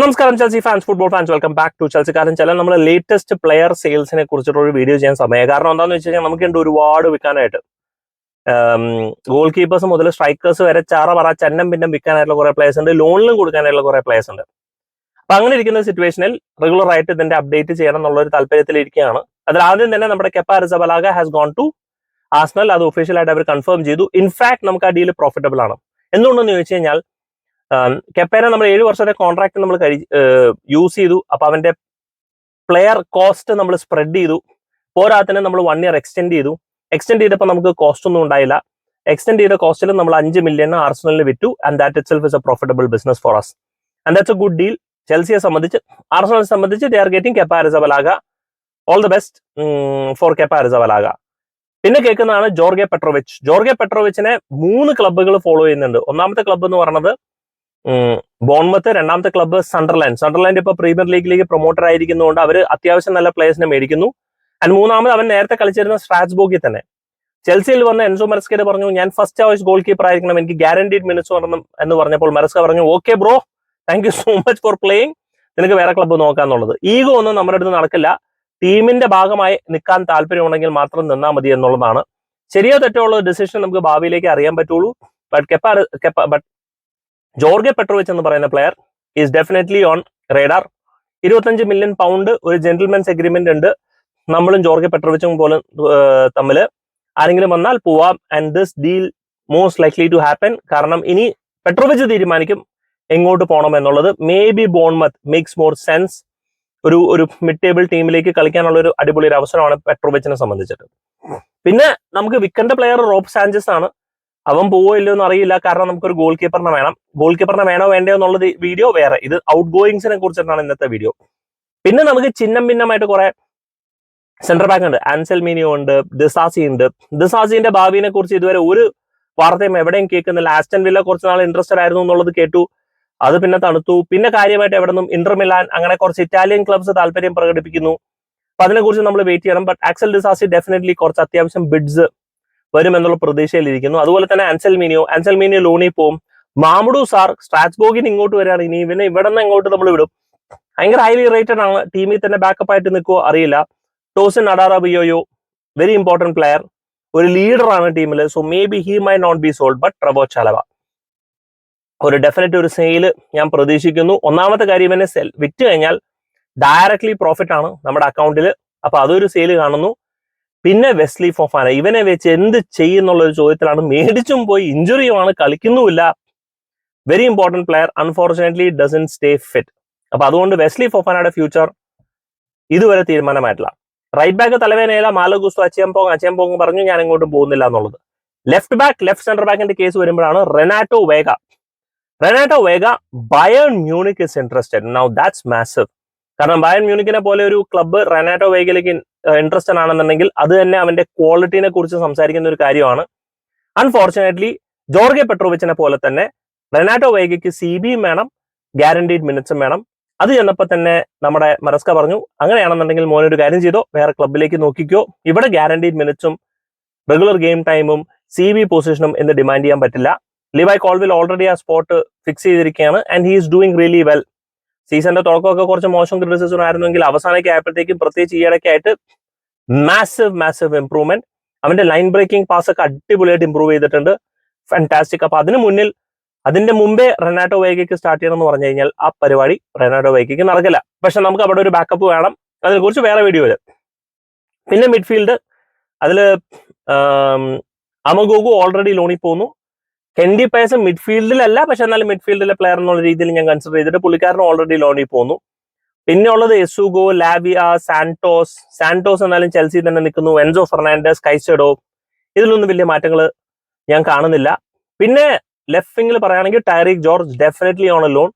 നമസ്കാരം Chelsea fans football fans welcome back to Chelsea കാരണം ചില നമ്മൾ ലേറ്റസ്റ്റ് പ്ലെയർ സെയിൽസിനെ കുറിച്ചിട്ടുള്ള ഒരു വീഡിയോ ചെയ്യാൻ സമയം കാരണം എന്താണെന്ന് വെച്ച് കഴിഞ്ഞാൽ നമുക്കുണ്ട് ഒരുപാട് വിൽക്കാനായിട്ട്. ഗോൾ കീപ്പേഴ്സ് മുതൽ സ്ട്രൈക്കേഴ്സ് വരെ ചാറ പറ ചന്നം പിന്നം വിൽക്കാനായിട്ടുള്ള കുറെ പ്ലേയേഴ്സ് ഉണ്ട്. ലോണിലും കൊടുക്കാനായിട്ടുള്ള കുറെ പ്ലേയേഴ്സ് ഉണ്ട്. അപ്പൊ അങ്ങനെ ഇരിക്കുന്ന സിറ്റുവേഷനിൽ റെഗുലർ ആയിട്ട് ഇതിന്റെ അപ്ഡേറ്റ് ചെയ്യണം എന്നുള്ള ഒരു താല്പര്യത്തിൽ ഇരിക്കുകയാണ് അതിൽ ആദ്യം തന്നെ നമ്മുടെ Kepa Arrizabalaga has gone to Arsenal അത് ഒഫീഷ്യലായിട്ട് അവർ കൺഫേം ചെയ്തു. ഇൻഫാക്ട് നമുക്ക് ആ ഡീൽ പ്രോഫിറ്റബിൾ ആണ്. എന്തുകൊണ്ടെന്ന് ചോദിച്ചു കഴിഞ്ഞാൽ കെപ്പേനെ നമ്മൾ ഏഴ് വർഷത്തെ കോൺട്രാക്ട് നമ്മൾ കഴി യൂസ് ചെയ്തു. അപ്പൊ അവന്റെ പ്ലെയർ കോസ്റ്റ് നമ്മൾ സ്പ്രെഡ് ചെയ്തു. പോരാത്തിന് നമ്മൾ വൺ ഇയർ എക്സ്റ്റെൻഡ് ചെയ്തു. എക്സ്റ്റെൻഡ് ചെയ്തപ്പോൾ നമുക്ക് കോസ്റ്റ് ഒന്നും ഉണ്ടായില്ല. എക്സ്റ്റെൻഡ് ചെയ്ത കോസ്റ്റിൽ നമ്മൾ അഞ്ച് മില്യൺ ആർസണലിന് വിറ്റു. And that itself is a profitable business for us and that's a good deal ചെൽസിയെ സംബന്ധിച്ച് ആർസണലിനെ സംബന്ധിച്ച് they are getting Kepa Arrizabalaga all the best for Kepa Arrizabalaga പിന്നെ കേൾക്കുന്നതാണ് ജോർഗെ പെട്രോവിച്ച്. ജോർഗെ പെട്രോവിച്ചിനെ മൂന്ന് ക്ലബ്ബുകൾ ഫോളോ ചെയ്യുന്നുണ്ട്. ഒന്നാമത്തെ ക്ലബ്ബ് എന്ന് പറയുന്നത് ബോൺമത്ത് രണ്ടാമത്തെ ക്ലബ്ബ് സണ്ടർലാൻഡ് സണ്ടർലാൻഡ് ഇപ്പൊ പ്രീമിയർ ലീഗിലേക്ക് പ്രൊമോട്ടർ ആയിരിക്കുന്നതുകൊണ്ട് അവർ അത്യാവശ്യം നല്ല പ്ലേയേഴ്സിനെ മേടിക്കുന്നു. ആൻഡ് മൂന്നാമത് അവൻ നേരത്തെ കളിച്ചിരുന്ന സ്ട്രാറ്റ്സ്ബോഗിൽ തന്നെ. ചെൽസിയിൽ വന്ന എൻസോ മെറസ്കയുടെ പറഞ്ഞു ഞാൻ ഫസ്റ്റ് ചോയ്സ് ഗോൾ കീപ്പർ ആയിരിക്കണം. എനിക്ക് ഗ്യാരണ്ടീഡ് മിനിറ്റ്സ് വരണം. എന്ന് പറഞ്ഞപ്പോൾ മെറസ്ക പറഞ്ഞു okay bro thank you so much for playing നിനക്ക് വേറെ ക്ലബ്ബ് നോക്കാന്നുള്ളത് ഈഗോ ഒന്നും നമ്മുടെ അടുത്ത് നടക്കില്ല. ടീമിന്റെ ഭാഗമായി നിൽക്കാൻ താല്പര്യമുണ്ടെങ്കിൽ മാത്രം നിന്നാൽ മതി എന്നുള്ളതാണ്. ശരിയോ തെറ്റോ ഉള്ള ഡിസിഷൻ നമുക്ക് ഭാവിയിലേക്ക് അറിയാൻ പറ്റുള്ളൂ. But Kepa but Jorge Petrovic എന്ന് പറയുന്ന player is definitely on radar ഇരുപത്തഞ്ച് മില്യൺ പൗണ്ട് ഒരു ജെന്റിൽമെൻസ് എഗ്രിമെന്റ് ഉണ്ട്. നമ്മളും ജോർഗെ പെട്രോവിച്ചും പോലും തമ്മിൽ ആരെങ്കിലും വന്നാൽ പോവാം. And this deal most likely to happen കാരണം ഇനി പെട്രോവിച്ച് തീരുമാനിക്കും എങ്ങോട്ട് പോകണം എന്നുള്ളത്. Maybe Bournemouth makes more sense ഒരു ഒരു മിഡ് ടേബിൾ ടീമിലേക്ക് കളിക്കാനുള്ള ഒരു അടിപൊളി ഒരു അവസരമാണ് പെട്രോവിച്ചിനെ സംബന്ധിച്ചിട്ട്. പിന്നെ നമുക്ക് വിക്കന്റെ പ്ലെയർ റോബ് സാഞ്ചസ് ആണ്. അവൻ പോവോ ഇല്ലയോ എന്ന് അറിയില്ല. കാരണം നമുക്കൊരു ഗോൾ കീപ്പറിനെ വേണം. ഗോൾ കീപ്പറിനെ വേണോ വേണ്ടയോ എന്നുള്ളത് വീഡിയോ വേറെ. ഇത് ഔട്ട് ഗോയിങ്സിനെ കുറിച്ചിട്ടാണ് ഇന്നത്തെ വീഡിയോ പിന്നെ നമുക്ക് ചിഹ്നം ഭിന്നമായിട്ട് കുറെ സെന്റർ ബാക്ക് ഉണ്ട്. ആൻസൽ മീനിയോ ഉണ്ട് ദിസാസി ഉണ്ട്. ദിസാസിന്റെ ഭാവിനെ കുറിച്ച് ഇതുവരെ ഒരു വാർത്തയും എവിടെയും കേൾക്കുന്നില്ല. ആസ്റ്റൻ വില്ല കുറച്ച് നാൾ ഇൻട്രസ്റ്റഡ് ആയിരുന്നു എന്നുള്ളത് കേട്ടു. അത് പിന്നെ തണുത്തു. പിന്നെ കാര്യമായിട്ട് എവിടെ നിന്നും ഇന്റർ മിലാൻ അങ്ങനെ കുറച്ച് ഇറ്റാലിയൻ ക്ലബ്സ് താല്പര്യം പ്രകടിപ്പിക്കുന്നു. അപ്പൊ അതിനെക്കുറിച്ച് നമ്മൾ വെയിറ്റ് ചെയ്യണം. ബട്ട് ആക്സൽ ഡിസാസി ഡെഫിനറ്റ്ലി കുറച്ച് അത്യാവശ്യം ബിഡ്സ് വരും എന്നുള്ള പ്രതീക്ഷയിലിരിക്കുന്നു. അതുപോലെ തന്നെ അൻസൽമീനിയോ അൻസൽമീനിയോ ലോണി പോവും. മാമുഡു സാർ സ്ട്രാറ്റ്സ്ബോഗിന് ഇങ്ങോട്ട് വരാണ്. ഇനി ഇവനെ ഇവിടെ നിന്ന് ഇങ്ങോട്ട് നമ്മൾ വിടും. ഭയങ്കര ഹൈലി റേറ്റഡ് ആണ്. ടീമിൽ തന്നെ ബാക്കപ്പ് ആയിട്ട് നിൽക്കുമോ അറിയില്ല. Tosin Adarabioyo very important player ഒരു ലീഡർ ആണ് ടീമിൽ so maybe he may not be sold but Trevoh Chalobah. ഒരു ഡെഫിനറ്റ് ഒരു സെയിൽ ഞാൻ പ്രതീക്ഷിക്കുന്നു. ഒന്നാമത്തെ കാര്യം തന്നെ സെൽ വിറ്റ് കഴിഞ്ഞാൽ ഡയറക്ട്ലി പ്രോഫിറ്റ് ആണ് നമ്മുടെ അക്കൗണ്ടിൽ അപ്പൊ അതൊരു സെയിൽ കാണുന്നു. പിന്നെ വെസ്ലി ഫോഫാന. ഇവനെ വെച്ച് എന്ത് ചെയ്യുന്നുള്ള ഒരു ചോദ്യത്തിലാണ് മേടിച്ചും പോയി ഇഞ്ചുറിയുമാണ് കളിക്കുന്നുമില്ല. Very important player unfortunately doesn't stay fit അപ്പൊ അതുകൊണ്ട് വെസ്ലി ഫോഫാനയുടെ ഫ്യൂച്ചർ ഇതുവരെ തീരുമാനമായിട്ടില്ല. റൈറ്റ് ബാക്ക് തലവേനയില മാലഗുസ്തു അച്ചയംപോങ് പോങ് അച്ചയം പോങ് പറഞ്ഞു ഞാൻ ഇങ്ങോട്ടും പോകുന്നില്ല എന്നുള്ളത്. ലെഫ്റ്റ് ബാക്ക് ലെഫ്റ്റ് സെന്റർ ബാക്കിന്റെ കേസ് വരുമ്പോഴാണ് Renato Veiga. Renato Veiga Bayern Munich is interested now that's mass കാരണം ബയൺ മ്യൂണിക്കിനെ പോലെ ഒരു ക്ലബ്ബ് റെനാറ്റോ വേഗയിലേക്ക് ഇൻട്രസ്റ്റഡ് ആണെന്നുണ്ടെങ്കിൽ അത് തന്നെ അവന്റെ ക്വാളിറ്റിനെ കുറിച്ച് സംസാരിക്കുന്ന ഒരു കാര്യമാണ്. അൺഫോർച്ചുനേറ്റ്ലി ജോർഗെ പെട്രോവിച്ചിനെ പോലെ തന്നെ റെനാറ്റോ വൈഗയ്ക്ക് സി ബിയും വേണം ഗ്യാരണ്ടീഡ് മിനിറ്റ്സും വേണം. അത് ചെന്നപ്പോൾ തന്നെ നമ്മുടെ മറസ്ക പറഞ്ഞു അങ്ങനെയാണെന്നുണ്ടെങ്കിൽ മോനൊരു കാര്യം ചെയ്തോ വേറെ ക്ലബിലേക്ക് നോക്കിക്കോ. ഇവിടെ ഗ്യാരണ്ടീഡ് മിനിറ്റ്സും റെഗുലർ ഗെയിം ടൈമും സി ബി പൊസിഷനും എന്ന് ഡിമാൻഡ് ചെയ്യാൻ പറ്റില്ല. ലിവായ് കോൾവിൽ ഓൾറെഡി ആ സ്പോട്ട് ഫിക്സ് ചെയ്തിരിക്കുകയാണ് and he is doing really well സീസണിന്റെ തുടക്കമൊക്കെ കുറച്ച് മോശം ക്രിറ്റിസിസം ആയിരുന്നെങ്കിൽ അവസാനമൊക്കെ ആയപ്പോഴത്തേക്കും പ്രത്യേകിച്ച് ഈയിടയ്ക്ക് ആയിട്ട് മാസീവ് മാസീവ് ഇംപ്രൂവ്മെന്റ് അവന്റെ ലൈൻ ബ്രേക്കിംഗ് പാസ് ഒക്കെ അടിപൊളിയായിട്ട് ഇംപ്രൂവ് ചെയ്തിട്ടുണ്ട്. ഫാന്റാസ്റ്റിക് അപ്പൊ അതിന് മുന്നിൽ അതിന്റെ മുമ്പേ റെനാട്ടോ വൈഗയ്ക്ക് സ്റ്റാർട്ട് ചെയ്യണം എന്ന് പറഞ്ഞു കഴിഞ്ഞാൽ ആ പരിപാടി റെനാട്ടോ വൈഗയ്ക്ക് നടക്കില്ല. പക്ഷെ നമുക്ക് അവിടെ ഒരു ബാക്കപ്പ് വേണം. അതിനെക്കുറിച്ച് വേറെ വീഡിയോ വരും പിന്നെ മിഡ്ഫീൽഡ് അതിൽ അമഗോഗു ഓൾറെഡി ലോണിൽ പോകുന്നു കെൻഡി പയസ് മിഡ്ഫീൽഡിലല്ല പക്ഷെ എന്നാലും മിഡ്ഫീൽഡിലെ പ്ലെയർ എന്നുള്ള രീതിയിൽ ഞാൻ കൺസിഡർ ചെയ്തിട്ട് പുള്ളിക്കാരൻ ഓൾറെഡി ലോണിൽ പോകുന്നു പിന്നെ. ഉള്ളത് എസുഗോ ലാബിയ സാന്റോസ് സാന്റോസ് എന്നാലും ചെൽസി തന്നെ നിൽക്കുന്നു. എൻസോ ഫെർണാൻഡസ് കൈസഡോ ഇതിലൊന്നും വലിയ മാറ്റങ്ങൾ ഞാൻ കാണുന്നില്ല. പിന്നെ ലെഫ്റ്റ് വിങ്ങിൽ പറയുകയാണെങ്കിൽ Tyrique George definitely on a loan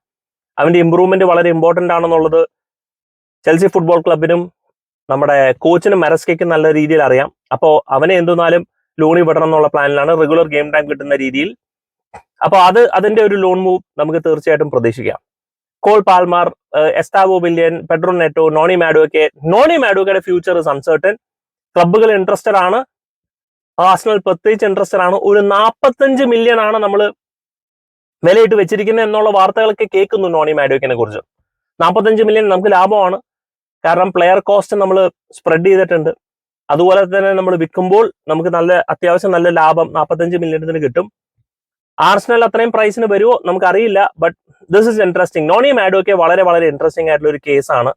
അവന്റെ ഇമ്പ്രൂവ്മെന്റ് വളരെ ഇമ്പോർട്ടന്റ് ആണെന്നുള്ളത് ചെൽസി ഫുട്ബോൾ ക്ലബിനും നമ്മുടെ കോച്ചിനും മെറസ്കയ്ക്കും നല്ല രീതിയിൽ അറിയാം. അപ്പോൾ അവനെ എന്തുന്നാലും ലോണി വിടണം എന്നുള്ള പ്ലാനിലാണ് റെഗുലർ ഗെയിം ടൈം കിട്ടുന്ന രീതിയിൽ അപ്പോൾ അത് അതിന്റെ ഒരു ലോൺ മൂവ് നമുക്ക് തീർച്ചയായിട്ടും പ്രതീക്ഷിക്കാം. Cole Palmer Estevao Willian Pedro Neto Noni മാഡുവൊക്കെ Noni മാഡോക്കയുടെ ഫ്യൂച്ചർ ഇസ് അൺസർട്ടൻ ക്ലബ്ബുകൾ ഇൻട്രസ്റ്റഡ് ആണ്. ആസ്നൽ പ്രത്യേകിച്ച് ഇൻട്രസ്റ്റഡ് ആണ്. ഒരു നാൽപ്പത്തഞ്ച് മില്യൺ ആണ് നമ്മൾ വിലയിട്ട് വെച്ചിരിക്കുന്നത് എന്നുള്ള വാർത്തകളൊക്കെ കേൾക്കുന്നു നോണി മാഡോക്കിനെ കുറിച്ച്. നാൽപ്പത്തഞ്ച് മില്യൺ നമുക്ക് ലാഭമാണ്. കാരണം പ്ലെയർ കോസ്റ്റ് നമ്മൾ സ്പ്രെഡ് ചെയ്തിട്ടുണ്ട്. അതുപോലെ തന്നെ നമ്മൾ വിൽക്കുമ്പോൾ നമുക്ക് നല്ല അത്യാവശ്യം നല്ല ലാഭം നാൽപ്പത്തഞ്ച് മില്യണത്തിന് കിട്ടും. ആർസണൽ അത്രയും പ്രൈസിന് വരുമോ നമുക്കറിയില്ല. But this is interesting Noni Madueke വളരെ വളരെ ഇൻട്രസ്റ്റിംഗ് ആയിട്ടുള്ള ഒരു കേസാണ്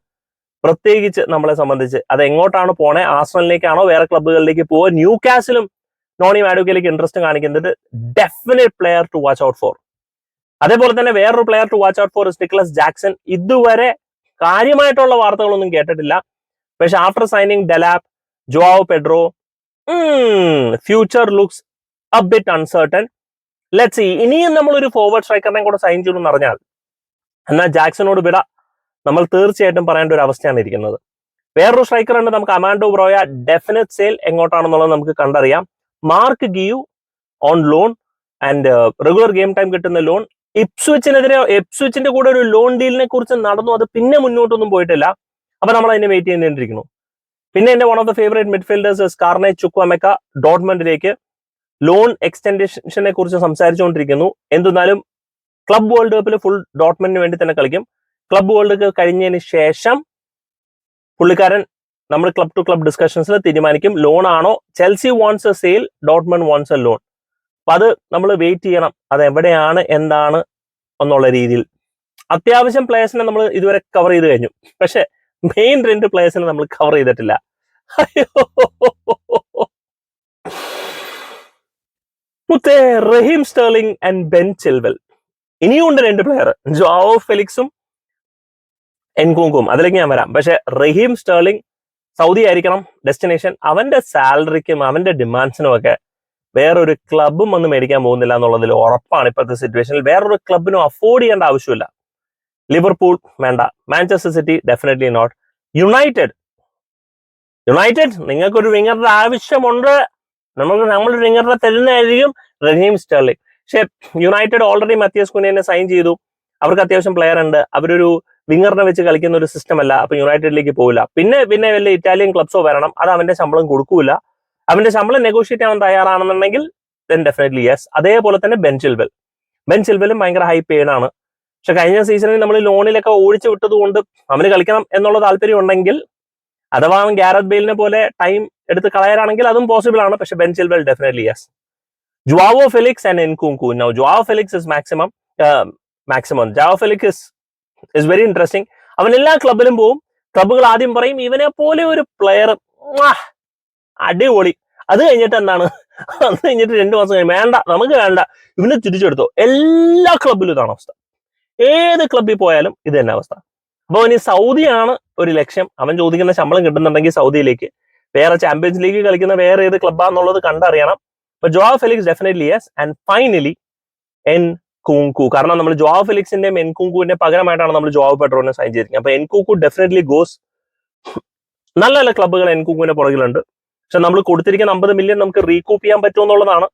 പ്രത്യേകിച്ച് നമ്മളെ സംബന്ധിച്ച്. അത് എങ്ങോട്ടാണ് പോണേ? ആർസണലിലേക്കാണോ വേറെ ക്ലബ്ബുകളിലേക്ക് പോവുക ന്യൂ കാസിലും നോണി മാഡോക്കയിലേക്ക് ഇൻട്രസ്റ്റ് കാണിക്കുന്നത് definite player to watch out for അതേപോലെ തന്നെ വേറൊരു player to watch out for is Jackson ഇതുവരെ കാര്യമായിട്ടുള്ള വാർത്തകളൊന്നും കേട്ടിട്ടില്ല. പക്ഷെ after signing Delap Joao Pedro future looks a bit let see ഇനിയും നമ്മൾ ഒരു ഫോർവേഡ് സ്ട്രൈക്കറിനെ കൂടെ സൈൻ ചെയ്തു എന്ന് പറഞ്ഞാൽ എന്നാൽ ജാക്സണോട് വിട. നമ്മൾ തീർച്ചയായിട്ടും പറയേണ്ട ഒരു അവസ്ഥയാണ് ഇരിക്കുന്നത്. വേറൊരു സ്ട്രൈക്കർ ഉണ്ട് നമുക്ക് അമാൻഡോ ബ്രോയ. ഡെഫിനറ്റ് സെയിൽ എങ്ങോട്ടാണെന്നുള്ളത് നമുക്ക് കണ്ടറിയാം. Marc Guiu on loan and regular game time കിട്ടുന്ന ലോൺ ഇപ്സ്വിച്ചിനെതിരെ ഇപ്സ്വിച്ചിന്റെ കൂടെ ഒരു ലോൺ ഡീലിനെ കുറിച്ച് നടന്നു. അത് പിന്നെ മുന്നോട്ടൊന്നും പോയിട്ടില്ല. അപ്പൊ നമ്മൾ അതിനെ വെയിറ്റ് ചെയ്തുകൊണ്ടിരിക്കുന്നു പിന്നെ എന്റെ one of the favourite midfielders Carney Chukwuemeka ഡോട്ട്മണ്ടിലേക്ക് loan എക്സ്റ്റൻഷനെ കുറിച്ച് സംസാരിച്ചുകൊണ്ടിരിക്കുന്നു. എന്തെന്നാലും ക്ലബ് വേൾഡ് കപ്പിൽ ഫുൾ ഡോട്ട്മെന്റിന് വേണ്ടി തന്നെ കളിക്കും. ക്ലബ് വേൾഡ് കപ്പ് കഴിഞ്ഞതിന് ശേഷം പുള്ളിക്കാരൻ നമ്മൾ ക്ലബ് ടു ക്ലബ് ഡിസ്കഷൻസിൽ തീരുമാനിക്കും. ലോൺ ആണോ? ചെൽസി വോൺസ് എ സെയിൽ ഡോട്ട്മെൻ വോൺസ് എ ലോൺ അപ്പൊ അത് നമ്മൾ വെയിറ്റ് ചെയ്യണം. അത് എവിടെയാണ് എന്താണ് എന്നുള്ള രീതിയിൽ. അത്യാവശ്യം പ്ലേയേഴ്സിനെ നമ്മൾ ഇതുവരെ കവർ ചെയ്ത് കഴിഞ്ഞു. പക്ഷെ മെയിൻ രണ്ട് പ്ലേയേഴ്സിനെ നമ്മൾ കവർ ചെയ്തിട്ടില്ല. അയ്യോ. മുത്തേ Raheem Sterling and Ben Chilwell ഇനിയുണ്ട് രണ്ട് പ്ലെയർ ജോവോ ഫെലിക്സും എൻകുങ്കും അതിലേക്ക് ഞാൻ വരാം. പക്ഷെ റഹീം സ്റ്റേർലിംഗ് സൗദി ആയിരിക്കണം. ഡെസ്റ്റിനേഷൻ അവന്റെ സാലറിക്കും അവന്റെ ഡിമാൻഡ്സിനും ഒക്കെ വേറൊരു ക്ലബും ഒന്നും മേടിക്കാൻ പോകുന്നില്ല എന്നുള്ളതിൽ ഉറപ്പാണ് ഇപ്പോഴത്തെ സിറ്റുവേഷനിൽ വേറൊരു ക്ലബിനും അഫോർഡ് ചെയ്യേണ്ട ആവശ്യമില്ല. ലിവർപൂൾ വേണ്ട. Manchester City definitely not United United നിങ്ങൾക്കൊരു വിങ്ങറുടെ ആവശ്യമുണ്ട്. നമുക്ക് നമ്മൾ വിങ്ങറിനെ തരുന്നതായിരിക്കും റഹീം സ്റ്റെർലിംഗ്. പക്ഷെ യുണൈറ്റഡ് ഓൾറെഡി മത്തിയസ് കുനിയനെ സൈൻ ചെയ്തു. അവർക്ക് അത്യാവശ്യം പ്ലെയർ ഉണ്ട്. അവരൊരു വിങ്ങറിനെ വെച്ച് കളിക്കുന്ന ഒരു സിസ്റ്റം അല്ല. അപ്പൊ യുണൈറ്റഡിലേക്ക് പോകില്ല പിന്നെ പിന്നെ വല്ല ഇറ്റാലിയൻ ക്ലബ്സോ വരണം. അത് അവന്റെ ശമ്പളം കൊടുക്കൂല. അവന്റെ ശമ്പളം നെഗോഷിയേറ്റ് ആവാൻ തയ്യാറാണെന്നുണ്ടെങ്കിൽ ദെൻ ഡെഫിനറ്റ്ലി യെസ് അതേപോലെ തന്നെ ബെൻ ചിൽവൽ ബെൻ ഭയങ്കര ഹൈ പെയ്ഡ് ആണ്. പക്ഷെ കഴിഞ്ഞ സീസണിൽ നമ്മൾ ലോണിലൊക്കെ ഓടിച്ചു വിട്ടത് കൊണ്ട് അവന് കളിക്കണം എന്നുള്ള താല്പര്യം ഉണ്ടെങ്കിൽ അഥവാ അവൻ ഗ്യാരത് ബെയിലിനെ പോലെ ടൈം എടുത്ത് കളയാനാണെങ്കിൽ അതും പോസിബിൾ ആണ്. പക്ഷെ Ben well definitely yes Joao Felix and Nkunku now Joao Felix is maximum maximum Joao Felix is is very interesting അവൻ എല്ലാ ക്ലബിലും പോവും. ക്ലബുകൾ ആദ്യം പറയും ഇവനെ പോലെ ഒരു പ്ലെയർ അടിപൊളി. അത് കഴിഞ്ഞിട്ട് എന്താണ്? അത് കഴിഞ്ഞിട്ട് രണ്ടു മാസം കഴിഞ്ഞ് വേണ്ട നമുക്ക് വേണ്ട. ഇവനെ തിരിച്ചെടുത്തോ. എല്ലാ ക്ലബിലും ഇതാണ് അവസ്ഥ. ഏത് ക്ലബിൽ പോയാലും ഇത് തന്നെ അവസ്ഥ. അപ്പൊ ഇനി സൗദിയാണ് ഒരു ലക്ഷ്യം. അവൻ ചോദിക്കുന്ന ശമ്പളം കിട്ടുന്നുണ്ടെങ്കിൽ സൗദിയിലേക്ക്. വേറെ ചാമ്പ്യൻസ് ലീഗ് കളിക്കുന്ന വേറെ ഏത് ക്ലബ്ബാന്നുള്ളത് കണ്ടറിയണം. അപ്പൊ Joao Felix definitely yes and finally Nkunku കാരണം നമ്മൾ ജോ ഫെലിക്സിന്റെയും എൻ കുങ്കുവിന്റെ പകരമായിട്ടാണ് നമ്മൾ ജോവ പെട്രോനെ സൈൻ ചെയ്തിരിക്കുന്നത്. അപ്പൊ എൻ കുങ്കു ഡെഫിനറ്റ്ലി ഗോസ് നല്ല നല്ല ക്ലബ്ബുകൾ എൻ കുങ്കുവിന്റെ പുറകിലുണ്ട്. പക്ഷെ നമ്മൾ കൊടുത്തിരിക്കുന്ന അമ്പത് മില്യൺ നമുക്ക് റീകൂപ്പ് ചെയ്യാൻ പറ്റുമെന്നുള്ളതാണ്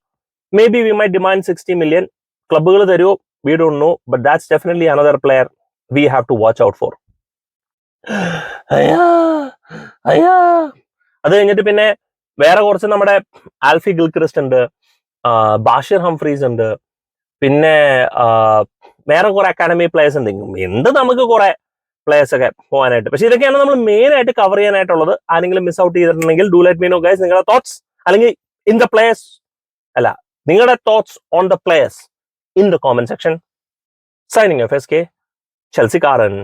maybe we may demand sixty million ക്ലബ്ബുകൾ തരുമോ we don't but that's definitely another player we have to watch out for അയ്യാ അയ്യാ. അത് കഴിഞ്ഞിട്ട് പിന്നെ വേറെ കുറച്ച് നമ്മുടെ ആൽഫി ഗിൽക്രിസ്റ്റ് ഉണ്ട് ബാഷിർ ഹംഫ്രീസ് ഉണ്ട് പിന്നെ വേറെ കുറെ അക്കാഡമി പ്ലേയേഴ്സ് ഉണ്ട്. എന്ത് നമുക്ക് കുറെ പ്ലേയേഴ്സ് ഒക്കെ പോകാനായിട്ട്. പക്ഷെ ഇതൊക്കെയാണ് നമ്മൾ മെയിൻ ആയിട്ട് കവർ ചെയ്യാനായിട്ടുള്ളത്. ആരെങ്കിലും മിസ് ഔട്ട് ചെയ്തിട്ടുണ്ടെങ്കിൽ do let me me know guys നിങ്ങളുടെ തോട്ട്സ് അല്ലെങ്കിൽ ഇൻ ദ പ്ലേയേഴ്സ് അല്ല നിങ്ങളുടെ thoughts on the players in the comment section signing F S K ചെൽസിക്കാരൻ